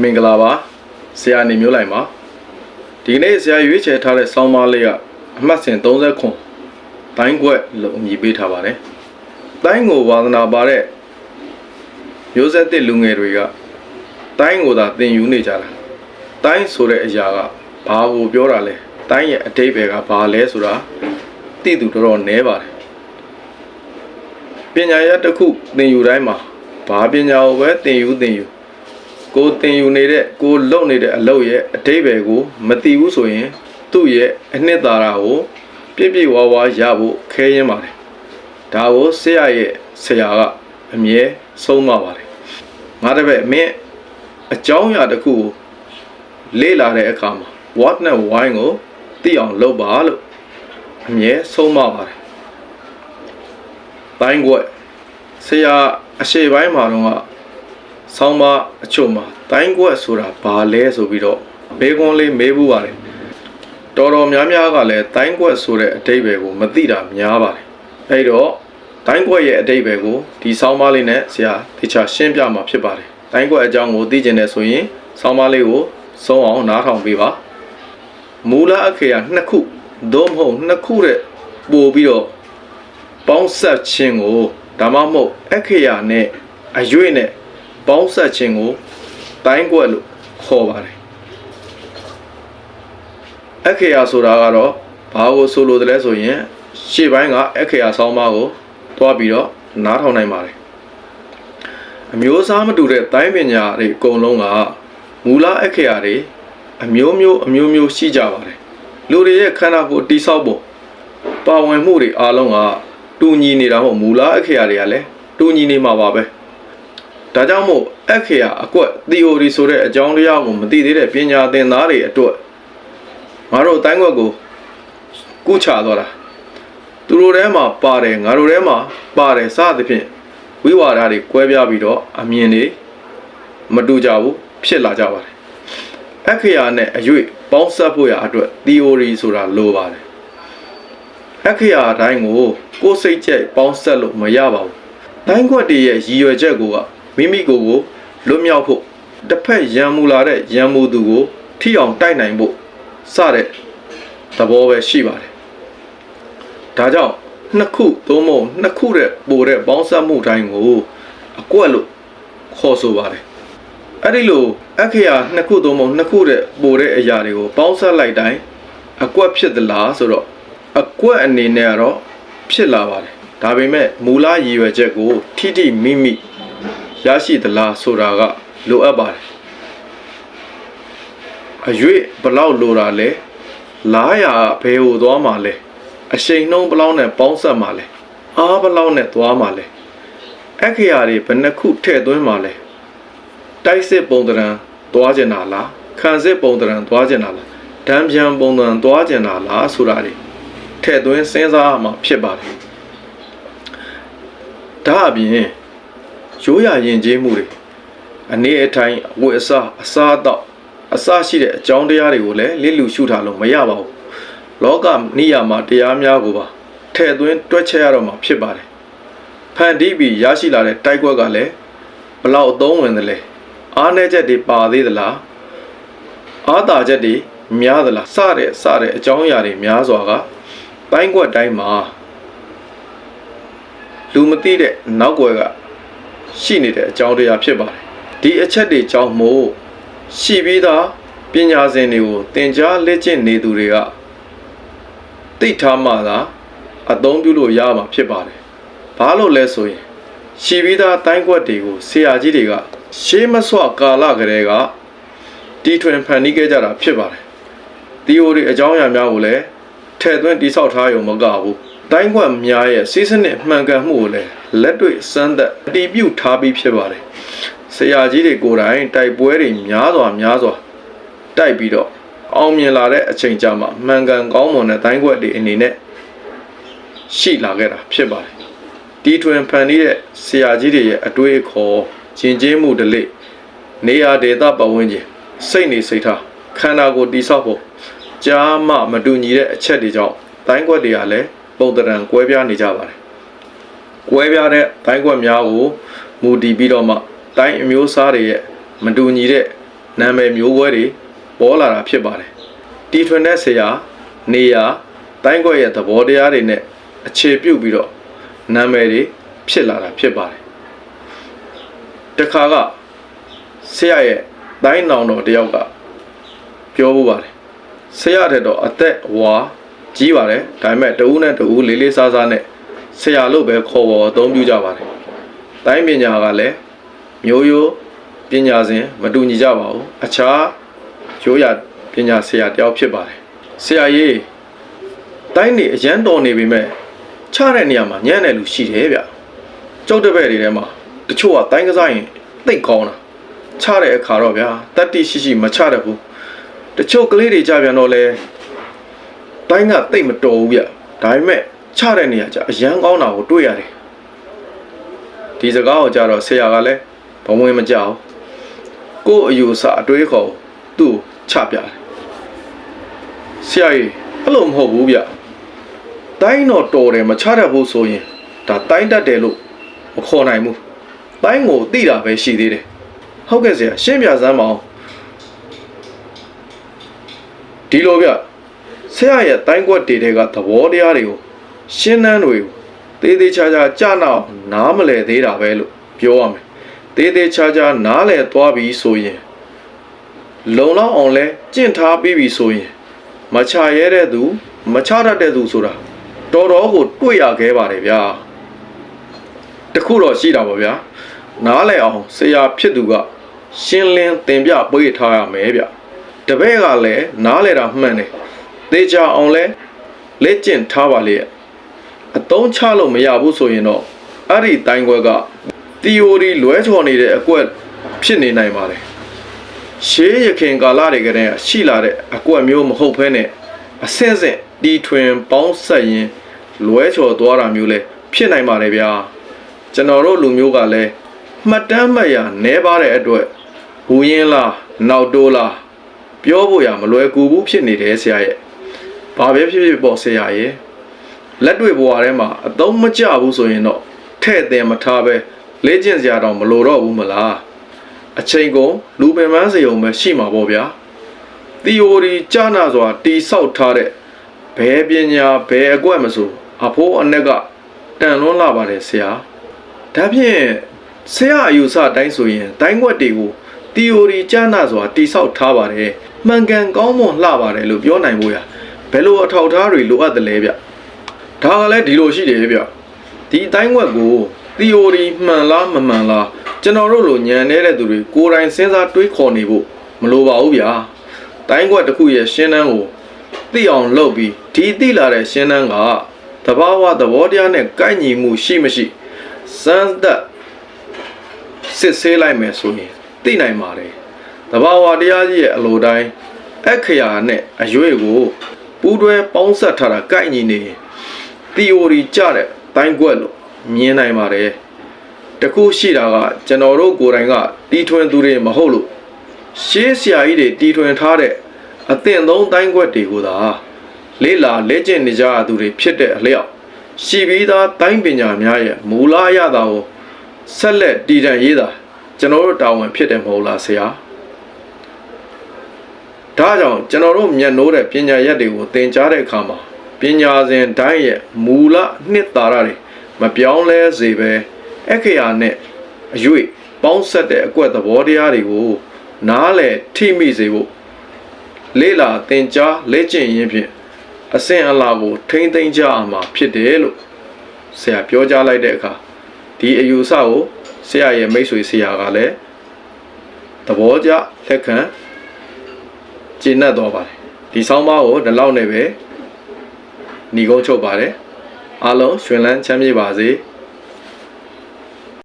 မင်္ဂလာပါဆရာနေမျိုးလိုက်ပါဒီနေ့ဆရာရွေးချယ်ထားတဲ့ဆောင်းပါးလေးကအမှတ်စဉ်30ခွန်တိုင်းခွက်လို့အမည်ပေးထားပါတယ်တိုင်းကိုဝါသနာပါတဲ့မျိုးဆက်တဲ့လူငယ်တွေကတိုင်းကိုသာသင်ယူနေကြတာတိုင်းဆိုတဲ့အရာကဘာကိုပြောတာလဲတိုင်းရဲ့အတိတ်ဘယ်ကဘာလဲဆိုတာသိသူတော်တော်နည်းပါတယ်ပညာရတစ်ခုသင်ယူတိုင်းမှာဘာပညာကိုပဲသင်ယူသင်ယူ ကိုတင်ယူနေတဲ့ကိုလုံနေတဲ့အလုပ်ရဲ့အတိတ်ပဲကိုမသိဘူးဆိုရင် သူ့ရဲ့အနှစ်သာရကိုပြည့်ပြည့်ဝဝရဖို့ခဲရင်ပါတယ်ဒါကိုဆရာရဲ့ဆရာကအမြဲဆုံးမပါတယ်ငါတပည့်မင်းအကြောင်းအရာတစ်ခုကိုလေ့လာတဲ့အခါမှာ what နဲ့ why ကိုသိအောင်လုပ်ပါလို့အမြဲဆုံးမပါတယ်တိုင်းကွက်ဆရာအရှိပိုင်းမှာတော့က ဆောင်းပါအချို့မှာတိုင်းကွက်ဆိုတာဘာလဲဆိုပြီးတော့မေးခွန်းလေးမေးဘူးပါတယ်တော်တော်များများကလည်းတိုင်းကွက်ဆိုတဲ့အတိတ်ပဲကိုမသိတာများပါတယ်အဲ့တော့တိုင်းကွက်ရဲ့အတိတ်ပဲကိုဒီဆောင်းပါလေးနဲ့ဆရာတခြားရှင်းပြမှာဖြစ်ပါတယ်တိုင်းကွက်အကြောင်းကိုသိကျင်တယ်ဆိုရင်ဆောင်းပါလေးကိုစုံအောင်နားထောင်ပေးပါမူလအခေယနှစ်ခုသို့မဟုတ်နှစ်ခုတဲ့ပို့ပြီးတော့ပေါင်းဆက်ခြင်းကိုဒါမှမဟုတ်အခေယနဲ့အရွေ့နဲ့ ပေါင်းဆက်ခြင်းကိုတိုင်းကွက်လို့ခေါ်ပါတယ်အခရာဆိုတာကတော့ဘာကိုဆိုလိုတယ်လဲဆိုရင်ရှေ့ပိုင်းကအခရာဆောင်းပါးကိုတွားပြီးတော့နားထောင်နိုင်ပါတယ်အမျိုးအစားမတူတဲ့တိုင်းပညာတွေအကုန်လုံးကမူလအခရာတွေအမျိုးမျိုးအမျိုးမျိုးရှိကြပါတယ်လူတွေရဲ့ခန္ဓာကိုယ်တိဆောက်ပုံပါဝင်မှုတွေအားလုံးကတူညီနေတာမဟုတ်မူလအခရာတွေကလည်းတူညီနေမှာပါပဲ ဒါကြောင့်မို့အခရာအကွက် theory ဆိုတဲ့အကြောင်းတရားကိုမသိသေးတဲ့ပညာသင်သားတွေအတွက်ငါတို့အတိုင်းကွက်ကိုကုချသွားတာသူတို့ထဲမှာပါတယ်ငါတို့ထဲမှာပါတယ်စသဖြင့်ဝိဝါဒတွေကွဲပြားပြီးတော့အမြင်တွေမတူကြဘူးဖြစ်လာကြပါတယ်အခရာနဲ့အရွေ့ပေါင်းစပ်ဖို့ရအတွက် theory ဆိုတာလိုပါတယ်အခရာအတိုင်းကိုကိုယ်စိတ်ကြိုက်ပေါင်းစပ်လို့မရပါဘူးတိုင်းခွက်တည်းရဲ့ရည်ရွယ်ချက်ကိုက မိမိကိုယ်ကိုလွတ်မြောက်ဖို့တစ်ဖက်ရံမူလာတဲ့ရံမူသူကိုထိအောင်တိုက်နိုင်ဖို့စတဲ့သဘောပဲရှိပါတယ်။ဒါကြောင့်နှစ်ခုသုံးမုံနှစ်ခုတဲ့ပိုတဲ့ပေါင်းစပ်မှုတိုင်းကိုအကွက်လို့ခေါ်ဆိုပါတယ်။အဲ့ဒီလိုအခရာနှစ်ခုသုံးမုံနှစ်ခုတဲ့ပိုတဲ့အရာတွေကိုပေါင်းစပ်လိုက်တိုင်းအကွက်ဖြစ်သလားဆိုတော့အကွက်အနေနဲ့ကတော့ဖြစ်လာပါတယ်။ဒါပေမဲ့မူလရည်ရွယ်ချက်ကိုထိထိမိမိ ရရှိသလားဆိုတာကလိုအပ်ပါတယ်။အရွေ့ဘလောက်လိုတာလဲလားရာဘယ်ဟိုသွားမှာလဲအရှိန်နှုံးဘလောက်နဲ့ပေါင်းဆက်မှာလဲအားဘလောက်နဲ့သွားမှာလဲအခရာတွေဘယ်နှခုထည့်သွင်းမှာလဲတိုက်စစ်ပုံတရံသွားကျင်တာလားခံစစ်ပုံတရံသွားကျင်တာလားဒံပြန်ပုံတရံသွားကျင်တာလားဆိုတာတွေထည့်သွင်းစဉ်းစားရမှာဖြစ်ပါတယ်ဒါအပြင် ရိုးရာယဉ်ကျေးမှုတွေအနေအထိုင်အဝတ်အစားအစားအသောက်အစရှိတဲ့အကြောင်းတရားတွေကိုလည်းလစ်လူရှုထားလို့မရပါဘူးလောကနိယာမှာတရားများကိုပါထည့်သွင်းတွက်ချက်ရတော့မှာဖြစ်ပါတယ်ဖန်တီးပြီးရရှိလာတဲ့တိုက်ကွက်ကလည်းဘလောက်အသုံးဝင်သလဲအားနည်းချက်တွေပါသေးသလားအားသာချက်တွေများသလားစတဲ့စတဲ့အကြောင်းအရာတွေများစွာကတိုင်းကွက်တိုင်းမှာလူမသိတဲ့နောက်ွယ်က ရှိနေတဲ့အကြောင်းတရားဖြစ်ပါတယ်ဒီအချက်တွေကြောင့်မို့ရှိပြီးသားပညာရှင်တွေကိုသင်ကြားလက်ကျင့်နေသူတွေကသိထားမှသာအသုံးပြုလို့ရမှာဖြစ်ပါတယ်ဘာလို့လဲဆိုရင်ရှိပြီးသားတိုင်းကွက်တွေကိုဆရာကြီးတွေကရှေးမဆွကာလကလေးကတီထွင်ဖန်တီးခဲ့ကြတာဖြစ်ပါတယ်။ theory အကြောင်းအရာများကိုလည်းထည့်သွင်းတိဆောက်ထားရုံမကဘူး။ တိုင်းကွက်များရဲ့စီးစနစ်မှန်ကန်မှုကိုလည်းလက်တွေ့စမ်းသပ်အတည်ပြုထားပြီးဖြစ်ပါတယ်။ဆရာကြီးတွေကိုယ်တိုင်တိုက်ပွဲတွေများစွာများစွာတိုက်ပြီးတော့အောင်မြင်လာတဲ့အချိန်ကြာမှမှန်ကန်ကောင်းမွန်တဲ့တိုင်းကွက်တွေအနေနဲ့ရှိလာခဲ့တာဖြစ်ပါတယ်။တီထွင်ဖန်တီးတဲ့ဆရာကြီးတွေရဲ့အတွေ့အခေါ်ကျင်ကျင်းမှုဓလေ့နေရာဒေသပတ်ဝန်းကျင်စိတ်နေစိတ်ထားခန္ဓာကိုယ်တိဆောက်ဖို့ကြားမှမတူညီတဲ့အချက်တွေကြောင့်တိုင်းကွက်တွေကလည်း ပုံတရံကွဲပြားနေကြပါတယ်။ကွဲပြားတဲ့တိုင်းကွက်များကိုမူတည်ပြီးတော့မှတိုင်းအမျိုးအစားတွေရဲ့မတူညီတဲ့နာမည်မျိုးပွဲတွေပေါ်လာတာဖြစ်ပါတယ်တီထွင်တဲ့ဆရာနေရာတိုင်းကွက်ရဲ့သဘောတရားတွေနဲ့အခြေပြုပြီးတော့နာမည်တွေဖြစ်လာတာဖြစ်ပါတယ်တခါကဆရာရဲ့တိုင်းနောင်တော်တယောက်ကပြောဖို့ပါတယ်ဆရာတဲ့တော့အသက်ဝါ ကြီးပါတယ်ဒါပေမဲ့တဦးနဲ့တဦးလေးလေးစားစားနဲ့ဆရာလို့ပဲခေါ်ပေါ်အသုံးပြုကြပါတယ်တိုင်းပညာကလည်းမျိုးရိုးပညာစဉ်မတူညီကြပါဘူးအခြားရိုးရာပညာဆရာတယောက်ဖြစ်ပါတယ်ဆရာကြီးတိုင်းနေအရန်တော်နေပြီမဲ့ချတဲ့နေရာမှာညံ့တဲ့လူရှိတယ်ဗျကျုပ်တပည့်တွေထဲမှာတချို့ကတိုင်းကစားရင်သိတ်ကောင်းတာချတဲ့အခါတော့ဗျာတတ္တိရှိရှိမချတတ်ဘူးတချို့ကလေးတွေကြပြန်တော့လဲ တိုင်းကသိတ်မတော်ဘူးဗျဒါပေမဲ့ချတဲ့နေရာကျအရန်ကောင်းတာကိုတွေ့ရတယ်ဒီစကားကိုကြတော့ဆရာကလည်းဘဝဝင်မကြောက်ကို့အယူဆအတွေးခေါ်သူ့ချပြတယ်ဆရာကြီးအဲ့လိုမဟုတ်ဘူးဗျတိုင်းတော့တော်တယ်မချတတ်ဘူးဆိုရင်ဒါတိုင်းတတ်တယ်လို့မခေါ်နိုင်ဘူးတိုင်းကိုသိတာပဲရှိသေးတယ်ဟုတ်ကဲ့ဆရာရှင်းပြစမ်းပါအောင်ဒီလိုဗျ ဆရာရဲ့တိုင်းကွက်တွေတဲကသဘောတရားတွေကိုရှင်းနှန်းတွေကိုသေးသေးချာချာကြားနာအောင်နားမလဲသေးတာပဲလို့ပြောရမယ်သေးသေးချာချာနားလဲသွားပြီဆိုရင်လုံလောက်အောင်လဲကြင့်ထားပြီးပြီဆိုရင် မချရဲတဲ့သူ မချတတ်တဲ့သူဆိုတာတော်တော်ကိုတွေ့ရခဲ့ပါတယ်ဗျာတခုတော့ရှိတာပါဗျာနားလဲအောင်ဆရာဖြစ်သူက ရှင်းလင်းသင်ပြပေးထားရမယ်ဗျတပည့်ကလည်းနားလဲတာမှန်တယ် သေချာအောင်လဲလက်ကျင့်ထားပါလေအတုံးချလို့မရဘူးဆိုရင်တော့အဲ့ဒီတိုင်းခွက်က theory လွဲချော်နေတဲ့အကွက်ဖြစ်နေနိုင်ပါတယ်ရှေးရခင်ကာလတွေကတည်းကရှိလာတဲ့အကွက်မျိုးမဟုတ်ဘဲနဲ့အဆင့်ဆင့်တီထွင်ပေါင်းဆက်ရင်လွဲချော်သွားတာမျိုးလဲဖြစ်နိုင်ပါတယ်ဗျာကျွန်တော်တို့လူမျိုးကလည်းမှတ်တမ်းမှတ်ရနဲပါတဲ့အတွက်ဘူရင်လားနောက်တိုးလားပြောဖို့ရမလွယ်ကူဘူးဖြစ်နေတယ်ဆရာရဲ့ ဘာပဲဖြစ်ဖြစ်ပေါ့ဆရာရဲ့လက်တွေ့ဘဝထဲမှာအသုံးမကျဘူးဆိုရင်တော့ထဲ့တယ်မထားပဲလေ့ကျင့်စရာတော့မလိုတော့ဘူးမလားအချိန်ကုန်လူပင်ပန်းစေုံပဲရှိမှာပေါ့ဗျာ theory ကြားနာစွာတိဆောက်ထားတဲ့ဘယ်ပညာဘယ်အကွက်မဆိုအဖိုးအနက်ကတန်လွန်းလာပါတယ်ဆရာဒါဖြင့်ဆရာအယူဆတိုင်းဆိုရင်တိုင်းကွက်တွေကို theory ကြားနာစွာတိဆောက်ထားပါတယ်မှန်ကန်ကောင်းမွန်လှပါတယ်လို့ပြောနိုင်ဖို့ရ ဘယ်လိုအထောက်အထားတွေလိုအပ်တယ်လဲဗျဒါကလည်းဒီလိုရှိတယ်ဗျဒီအတိုင်းကွက်ကို theory မှန်လားမမှန်လားကျွန်တော်တို့လိုညံနေတဲ့သူတွေကိုယ်တိုင်စဉ်းစားတွေးခေါ်နေဖို့မလိုပါဘူးဗျာတိုင်းကွက်တစ်ခုရဲ့ရှင်းနှန်းကိုသိအောင်လုပ်ပြီးဒီသိလာတဲ့ရှင်းနှန်းကတဘာဝသဘောတရားနဲ့ကိုက်ညီမှုရှိမရှိစမ်းသပ်စစ်ဆေးလိုက်မယ်ဆိုရင်သိနိုင်ပါတယ်တဘာဝတရားကြီးရဲ့အလိုတိုင်းအခရာနဲ့အရွေကို ပူးတွဲပေါင်းဆက်ထားတာကိုက်ညီနေရင် theory ကြတဲ့တိုင်းကွက်လို့မြင်နိုင်ပါတယ်တခုရှိတာကကျွန်တော်တို့ကိုယ်တိုင်ကတီထွင်သူတွေမဟုတ်လို့ရှေးဆရာကြီးတွေတီထွင်ထားတဲ့အသင့်သုံးတိုင်းကွက်တွေကိုသာလေးလာလက်ကျင့်နေကြရသူတွေဖြစ်တဲ့အလျောက်ရှိပြီးသားတိုင်းပညာများရဲ့မူလအရသာကိုဆက်လက်တည်တံ့ရေးတာကျွန်တော်တို့တာဝန်ဖြစ်တယ်မဟုတ်လားဆရာ ဒါကြောင့်ကျွန်တော်တို့မျက်နှိုးတဲ့ပညာရက်တွေကိုသင်ကြားတဲ့အခါမှာပညာစဉ်တိုင်းရဲ့မူလနှစ်သာရတွေမပြောင်းလဲစေပဲအခရာနဲ့အရွေပေါင်းဆက်တဲ့အကွက်သဘောတရားတွေကိုနားလည်ထိမိစေဖို့လေးလာသင်ကြားလက်ကျင့်ရင်းဖြင့်အစင်အလာကိုထိမ့်သိမ့်ကြအောင်မှာဖြစ်တယ်လို့ဆရာပြောကြားလိုက်တဲ့အခါဒီအယူဆကိုဆရာရဲ့မိတ်ဆွေဆရာကလည်းသဘောကျလက်ခံ ကျင့်တတ်သွားပါတယ်ဒီဆောင်းပါးကိုဒီလောက်နဲ့ပဲညီကုန်းချုပ်ပါတယ်အားလုံးရွှင်လန်းချမ်းမြေ့ပါစေ။